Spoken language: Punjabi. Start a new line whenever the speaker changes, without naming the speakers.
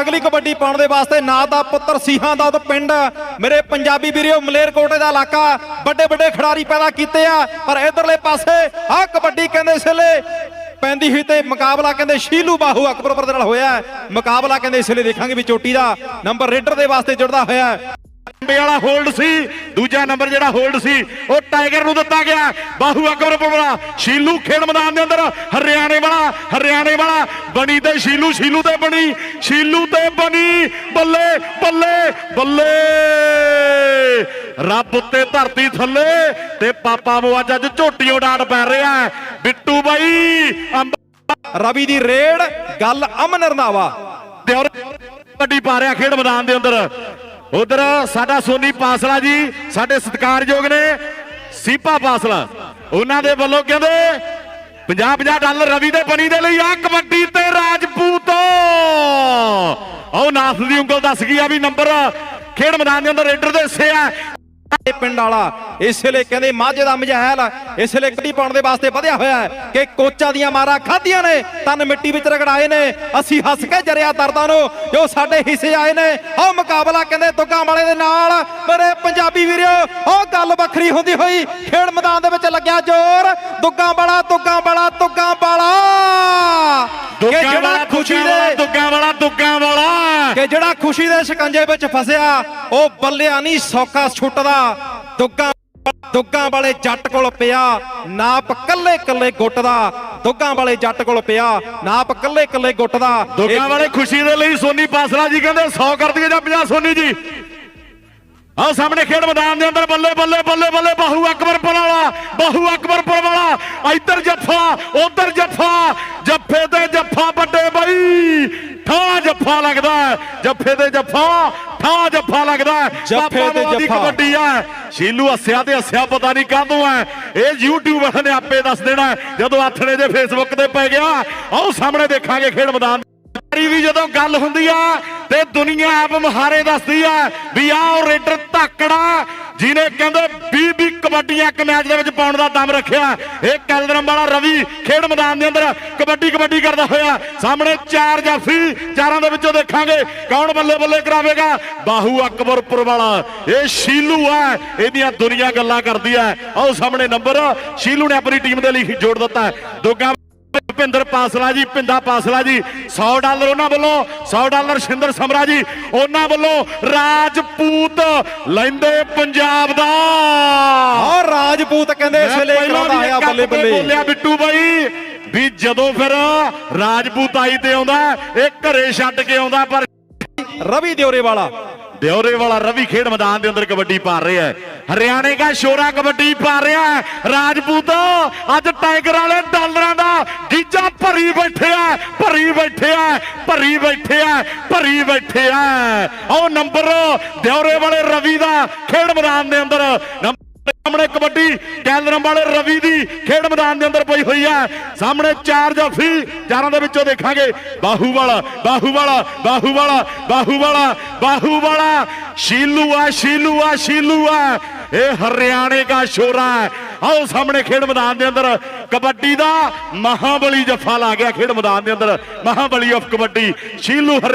ਅਗਲੀ ਕਬੱਡੀ ਪਾਉਣ ਦੇ ਵਾਸਤੇ ਨਾ ਦਾ ਪੁੱਤਰ ਸੀਹਾਂ ਦਾ ਉਹ ਪਿੰਡ। ਮੇਰੇ ਪੰਜਾਬੀ ਵੀਰਿਓ ਮਲੇਰਕੋਟੇ ਦਾ ਇਲਾਕਾ, ਵੱਡੇ ਵੱਡੇ ਖਿਡਾਰੀ ਪੈਦਾ ਕੀਤੇ ਆ, ਪਰ ਇਧਰਲੇ ਪਾਸੇ ਆਹ ਕਬੱਡੀ ਕਹਿੰਦੇ ਇਸਲੇ ਪੈਂਦੀ ਹੋਈ ਤੇ ਮੁਕਾਬਲਾ ਕਹਿੰਦੇ ਸ਼ੀਲੂ ਬਾਹੂ ਅਕਬਰਪੁਰ ਦੇ ਨਾਲ ਹੋਇਆ। ਮੁਕਾਬਲਾ ਕਹਿੰਦੇ ਇਸ ਇਸਲੇ ਦੇਖਾਂਗੇ ਵੀ ਚੋਟੀ ਦਾ ਨੰਬਰ ਰੇਡਰ ਦੇ ਵਾਸਤੇ ਜੁੜਦਾ ਹੋਇਆ।
ਅੰਬੇ ਵਾਲਾ ਹੋਲਡ ਸੀ ਦੂਜਾ ਨੰਬਰ ਜਿਹੜਾ ਹੋਲਡ ਸੀ ਉਹ ਟਾਈਗਰ ਨੂੰ ਦਿੱਤਾ ਗਿਆ। ਬਾਹੂ ਅਕਬਰਪੁਰ ਵਾਲਾ ਸ਼ੀਲੂ ਖੇਡ ਮੈਦਾਨ ਦੇ ਅੰਦਰ ਹਰਿਆਣੇ ਵਾਲਾ ਹਰਿਆਣੇ ਵਾਲਾ। ਬਣੀ ਤੇ ਸ਼ੀਲੂ ਸ਼ੀਲੂ ਤੇ ਬਣੀ ਸ਼ੀਲੂ ਤੇ ਬਣੀ। ਬੱਲੇ ਬੱਲੇ ਬੱਲੇ। ਰੱਬ ਉੱਤੇ ਧਰਤੀ ਥੱਲੇ ਤੇ ਪਾਪਾ ਨੂੰ ਅੱਜ ਅੱਜ ਝੋਟੀਓ ਡਾਟ ਪੈ ਰਿਹਾ। ਬਿੱਟੂ ਬਾਈ
ਰਵੀ ਦੀ ਰੇਡ ਗੱਲ ਅਮਨ ਰੰਧਾਵਾ।
ਦਿਉਰ ਵੱਡੀ ਪਾ ਰਿਹਾ ਖੇਡ ਮੈਦਾਨ ਦੇ ਅੰਦਰ। ਉਧਰ ਸਾਡਾ ਸੋਨੀ ਪਾਸਲਾ ਜੀ, ਸਾਡੇ ਸਤਿਕਾਰਯੋਗ ਨੇ ਸੀਪਾ ਪਾਸਲਾ। ਉਹਨਾਂ ਦੇ ਵੱਲੋਂ ਕਹਿੰਦੇ 50 50 ਡਾਲਰ ਰਵੀ ਦੇ ਬਣੀ ਦੇ ਲਈ ਆ ਕਬੱਡੀ ਤੇ ਰਾਜਪੂਤ। ਆਓ ਨਾਥ ਦੀ ਉਂਗਲ ਦੱਸ ਗਈ ਆ ਵੀ ਨੰਬਰ ਖੇਡ ਮੈਦਾਨ ਦੇ ਅੰਦਰ ਰੇਡਰ ਦੇ ਹਿੱਸੇ ਆ।
ਇਹ ਪਿੰਡ ਵਾਲਾ ਇਸ ਵੇਲੇ ਕਹਿੰਦੇ ਮਾਝੇ ਦਾ ਮਜਹਿਲ ਇਸ ਵੇਲੇ ਕੜੀ ਪਾਉਣ ਦੇ ਵਾਸਤੇ ਵਧਿਆ ਹੋਇਆ ਹੈ ਕਿ ਕੋਚਾਂ ਦੀਆਂ ਮਾਰਾਂ ਖਾਧੀਆਂ ਨੇ ਤਨ ਮਿੱਟੀ ਵਿੱਚ ਰਗੜਾਏ ਨੇ ਅਸੀਂ ਹੱਸ ਕੇ ਜਰਿਆ ਦਰਦਾਂ ਨੂੰ ਜੋ ਸਾਡੇ ਹਿੱਸੇ ਆਏ ਨੇ ਉਹ ਮੁਕਾਬਲਾ ਕਹਿੰਦੇ ਦੁੱਗਾ ਵਾਲੇ ਦੇ ਨਾਲ ਮੇਰੇ ਪੰਜਾਬੀ ਵੀਰਿਓ ਉਹ ਗੱਲ ਵੱਖਰੀ ਹੁੰਦੀ ਹੋਈ ਖੇਡ ਮੈਦਾਨ ਦੇ ਵਿੱਚ ਲੱਗਿਆ ਜ਼ੋਰ ਦੁੱਗਾ ਵਾਲਾ ਦੁੱਗਾ ਵਾਲਾ ਦੁੱਗਾ ਵਾਲਾ ਕਿ
ਦੁੱਗਾ
ਜਿਹੜਾ
ਵਾਲਾ
ਖੁਸ਼ੀ ਦੇ
ਦੁੱਗਾ ਵਾਲਾ
ਜਿਹੜਾ ਖੁਸ਼ੀ ਦੇ ਸ਼ਿਕੰਜੇ ਵਿੱਚ ਫਸਿਆ ਉਹ ਬੱਲਿਆ ਨਹੀਂ ਸੌਖਾ ਛੁੱਟਦਾ। ਦੁੱਗਾ ਦੁੱਗਾ ਵਾਲੇ ਜੱਟ ਕੋਲ ਪਿਆ ਨਾਪ ਕੱਲੇ ਕੱਲੇ ਗੁੱਟ ਦਾ ਦੁੱਗਾ ਵਾਲੇ ਜੱਟ ਕੋਲ ਪਿਆ ਨਾਪ ਕੱਲੇ ਕੱਲੇ ਗੁੱਟ ਦਾ
ਦੁੱਗਾ ਵਾਲੇ ਖੁਸ਼ੀ ਦੇ ਲਈ ਸੋਨੀ ਪਾਸਲਾ ਜੀ ਕਹਿੰਦੇ 100 ਕਰ ਦਈਏ ਜਾਂ 50 ਸੋਨੀ ਜੀ। ਆਹ ਸਾਹਮਣੇ ਖੇਡ ਮੈਦਾਨ ਦੇ ਅੰਦਰ ਬੱਲੇ ਬੱਲੇ ਬੱਲੇ ਬੱਲੇ ਬਾਹੂ ਅਕਬਰਪੁਰ ਵਾਲਾ ਬਾਹੂ ਅਕਬਰਪੁਰ ਵਾਲਾ ਇੱਧਰ ਜੱਫਾ ਉਧਰ ਜੱਫਾ ਜੱਫੇ ਤੇ ਜੱਫਾ ਵੱਡੇ ਬਾਈ। ਠਾ ਜੱਫਾ ਲੱਗਦਾ ਹੈ। ਜੱਫੇ ਤੇ ਜੱਫਾ ਠਾ ਜੱਫਾ ਲੱਗਦਾ।
ਜੱਫੇ ਤੇ ਜੱਫਾ।
ਕਬੱਡੀ ਹੈ ਸ਼ੀਲੂ ਹੱਸਿਆ ਤੇ ਹੱਸਿਆ ਪਤਾ ਨਹੀਂ ਕਾਹਦੋਂ ਹੈ ਇਹ YouTube ਵਾਲਿਆਂ ਨੇ ਆਪੇ ਦੱਸ ਦੇਣਾ। ਜਦੋਂ ਆਥਣੇ ਦੇ ਫੇਸਬੁੱਕ ਤੇ ਪੈ ਗਿਆ ਆਓ ਸਾਹਮਣੇ ਦੇਖਾਂਗੇ ਖੇਡ ਮੈਦਾਨ ਸਾਰੀ ਵੀ ਜਦੋਂ ਗੱਲ ਹੁੰਦੀ ਆ ਤੇ ਦੁਨੀਆ ਆਪ ਮਹਾਰੇ ਦੱਸਦੀ ਆ ਵੀ ਆਹ ਰੇਡਰ ਧਾਕੜਾ ਜਿਹਨੇ ਕਹਿੰਦੇ 20 20 ਇੱਕ ਮੈਚ ਦੇ ਵਿੱਚ ਪਾਉਣ ਦਾ ਦਮ ਰੱਖਿਆ। ਇਹ ਕੈਲਦਰਮ ਵਾਲਾ ਰਵੀ ਖੇਡ ਮੈਦਾਨ ਦੇ ਅੰਦਰ ਕਬੱਡੀ ਕਬੱਡੀ ਕਰਦਾ ਹੋਇਆ। ਸਾਹਮਣੇ ਚਾਰ ਜਾਫੀ ਚਾਰਾਂ ਦੇ ਵਿੱਚੋਂ ਦੇਖਾਂਗੇ ਕੌਣ ਬੱਲੇ ਬੱਲੇ ਕਰਾਵੇਗਾ। ਬਾਹੂ ਅਕਬਰਪੁਰ ਵਾਲਾ, ਇਹ ਸ਼ੀਲੂ ਹੈ। ਇਹਦੀਆਂ ਦੁਨੀਆ ਗੱਲਾਂ ਕਰਦੀ ਹੈ। ਆਓ ਸਾਹਮਣੇ ਨੰਬਰ ਸ਼ੀਲੂ ਨੇ ਆਪਣੀ ਟੀਮ ਦੇ ਲਈ ਜੋੜ ਦਿੱਤਾ। ਹੈ। ਭਿੰਦਰ ਪਾਸਲਾ ਜੀ ਭਿੰਦਾ ਪਾਸਲਾ ਜੀ 100 ਡਾਲਰ ਉਹਨਾਂ ਵੱਲੋਂ 100 ਡਾਲਰ ਸ਼ਿੰਦਰ ਸਮਰਾ ਜੀ ਉਹਨਾਂ ਵੱਲੋਂ ਰਾਜਪੂਤ ਲੈਂਦੇ ਪੰਜਾਬ ਦਾ।
ਔਰ ਰਾਜਪੂਤ ਕਹਿੰਦੇ ਇਸ ਵੇਲੇ ਕਰਾਉਂਦਾ ਆਇਆ ਬੱਲੇ ਬੱਲੇ।
ਬੋਲਿਆ ਬਿੱਟੂ ਬਾਈ ਵੀ ਜਦੋਂ ਫਿਰ ਰਾਜਪੂਤ ਆਈ ਤੇ ਆਉਂਦਾ ਇਹ ਘਰੇ ਛੱਡ ਕੇ ਆਉਂਦਾ ਪਰ
ਰਵੀ ਦਿਉਰੇ ਵਾਲਾ।
ਦਿਉਰੇ ਵਾਲਾ ਰਵੀ ਖੇਡ ਮੈਦਾਨ ਦੇ ਅੰਦਰ ਕਬੱਡੀ ਪਾ ਰਿਹਾ ਹੈ। ਹਰਿਆਣੇ ਦਾ ਸ਼ੋਰਾ ਕਬੱਡੀ ਪਾ ਰਿਹਾ ਹੈ। ਰਾਜਪੂਤ ਅੱਜ ਟਾਈਗਰ ਵਾਲੇ ਡਾਲਰਾਂ ਭਰੀ ਬੈਠਿਆ ਭਰੀ ਬੈਠਿਆ ਭਰੀ ਬੈਠਿਆ ਭਰੀ ਬੈਠਿਆ ਉਹ ਨੰਬਰ ਦਿਉਰੇ ਵਾਲੇ ਰਵੀ ਦਾ ਖੇਡ ਮੈਦਾਨ ਦੇ ਅੰਦਰ। ਸਾਹਮਣੇ ਕਬੱਡੀ ਕੈਲਰਮ ਵਾਲੇ ਰਵੀ ਦੀ ਖੇਡ ਮੈਦਾਨ ਦੇ ਅੰਦਰ ਪਈ ਹੋਈ ਹੈ ਸਾਹਮਣੇ ਚਾਰ ਜਾਫੀ ਚਾਰਾਂ ਦੇ ਵਿੱਚੋਂ ਦੇਖਾਂਗੇ। ਬਾਹੂ ਵਾਲਾ ਬਾਹੂ ਵਾਲਾ ਬਾਹੂ ਵਾਲਾ ਬਾਹੂ ਵਾਲਾ ਬਾਹੂ ਵਾਲਾ ਸ਼ੀਲੂ ਆ ਸ਼ੀਲੂ ਆ ਸ਼ੀਲੂ ਆ। ਇਹ ਹਰਿਆਣੇ ਦਾ ਸ਼ੋਰਾ ਹੈ। ਆਓ ਸਾਹਮਣੇ ਖੇਡ ਮੈਦਾਨ ਦੇ ਅੰਦਰ, ਕਬੱਡੀ ਦਾ ਮਹਾਬਲੀ ਜੱਫਾ ਲਾ ਗਿਆ ਖੇਡ ਮੈਦਾਨ ਦੇ ਅੰਦਰ, ਮਹਾਬਲੀ ਆਫ ਕਬੱਡੀ ਸ਼ੀਲੂ ਹਰਿ-